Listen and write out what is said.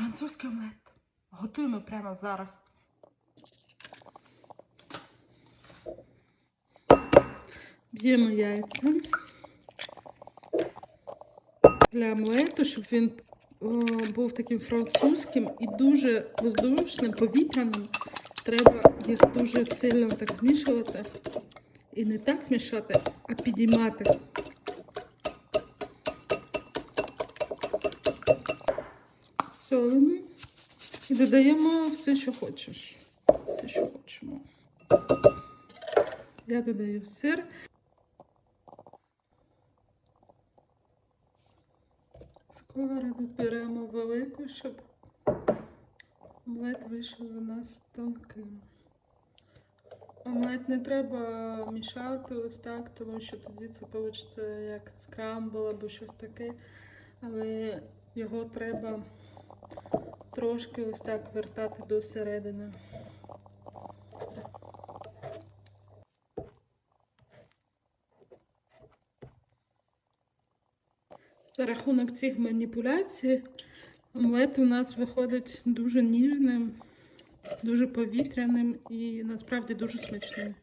Французький омлет. Готуємо прямо зараз. Б'ємо яйця для омлету, щоб він був таким французьким і дуже воздушним, повітряним. Треба їх дуже сильно так вмішувати. І не так мішати, а підіймати. Солимо і додаємо все, що хочеш. Все, що хочемо. Я додаю сир. Сковороду беремо велику, щоб омлет вийшов у нас тонким. Омлет не треба мішати ось так, тому що тоді це вийде як скрамбл або щось таке. Але його треба трошки ось так вертати до середини. За рахунок цих маніпуляцій омлет у нас виходить дуже ніжним, дуже повітряним і насправді дуже смачним.